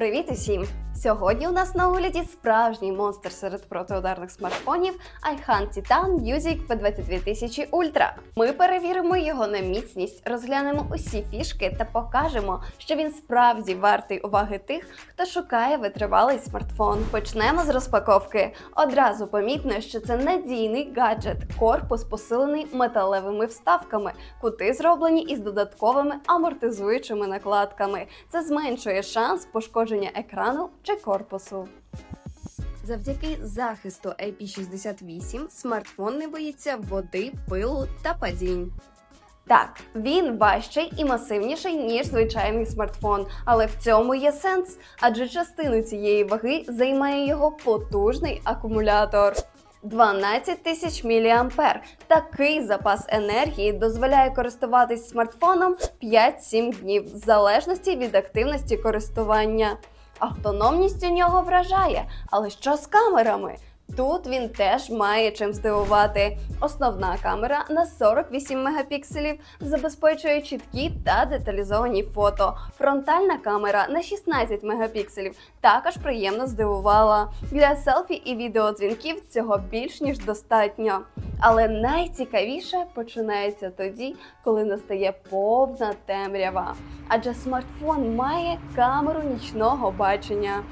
Привіт усім! Сьогодні у нас на огляді справжній монстр серед протиударних смартфонів iHunt Titan Music P22000 Ultra. Ми перевіримо його на міцність, розглянемо усі фішки та покажемо, що він справді вартий уваги тих, хто шукає витривалий смартфон. Почнемо з розпаковки. Одразу помітно, що це надійний гаджет, корпус посилений металевими вставками, кути зроблені із додатковими амортизуючими накладками. Це зменшує шанс пошкодження екрану чи корпусу. Завдяки захисту IP68 смартфон не боїться води, пилу та падінь. Так, він важчий і масивніший, ніж звичайний смартфон, але в цьому є сенс, адже частину цієї ваги займає його потужний акумулятор. 12 тисяч мА. Такий запас енергії дозволяє користуватись смартфоном 5-7 днів, в залежності від активності користування. Автономність у нього вражає, але що з камерами? Тут він теж має чим здивувати. Основна камера на 48 мегапікселів забезпечує чіткі та деталізовані фото. Фронтальна камера на 16 мегапікселів також приємно здивувала. Для селфі і відеодзвінків цього більш ніж достатньо. Але найцікавіше починається тоді, коли настає повна темрява. Адже смартфон має камеру нічного бачення.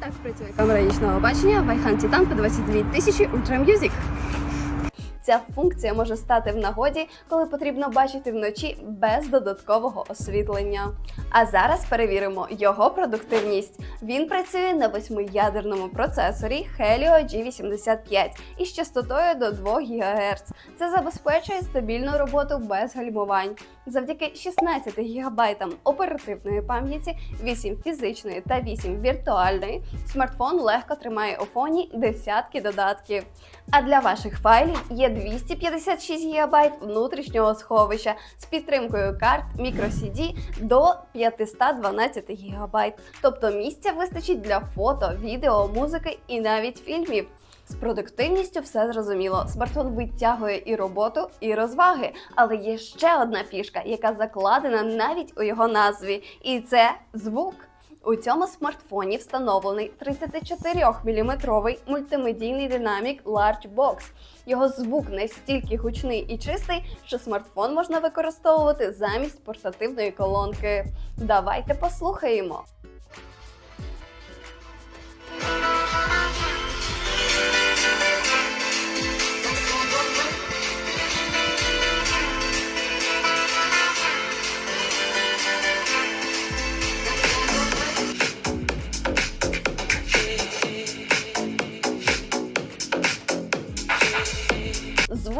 Так працює камера нічного бачення в Titan P22000 Ultra Music. Ця функція може стати в нагоді, коли потрібно бачити вночі без додаткового освітлення. А зараз перевіримо його продуктивність. Він працює на восьмиядерному процесорі Helio G85 із частотою до 2 ГГц. Це забезпечує стабільну роботу без гальмувань. Завдяки 16 ГБ оперативної пам'яті, 8 фізичної та 8 віртуальної, смартфон легко тримає у фоні десятки додатків. А для ваших файлів є 256 ГБ внутрішнього сховища з підтримкою карт microCD до 512 ГБ. Тобто місця вистачить для фото, відео, музики і навіть фільмів. З продуктивністю все зрозуміло. Смартфон витягує і роботу, і розваги. Але є ще одна фішка, яка закладена навіть у його назві, і це звук. У цьому смартфоні встановлений 34-мм мультимедійний динамік Large Box. Його звук настільки гучний і чистий, що смартфон можна використовувати замість портативної колонки. Давайте послухаємо.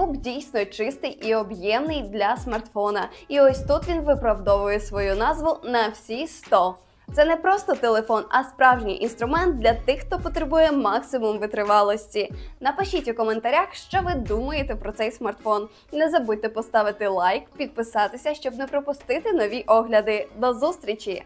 Звук дійсно чистий і об'ємний для смартфона. І ось тут він виправдовує свою назву на всі 100. Це не просто телефон, а справжній інструмент для тих, хто потребує максимум витривалості. Напишіть у коментарях, що ви думаєте про цей смартфон. Не забудьте поставити лайк, підписатися, щоб не пропустити нові огляди. До зустрічі!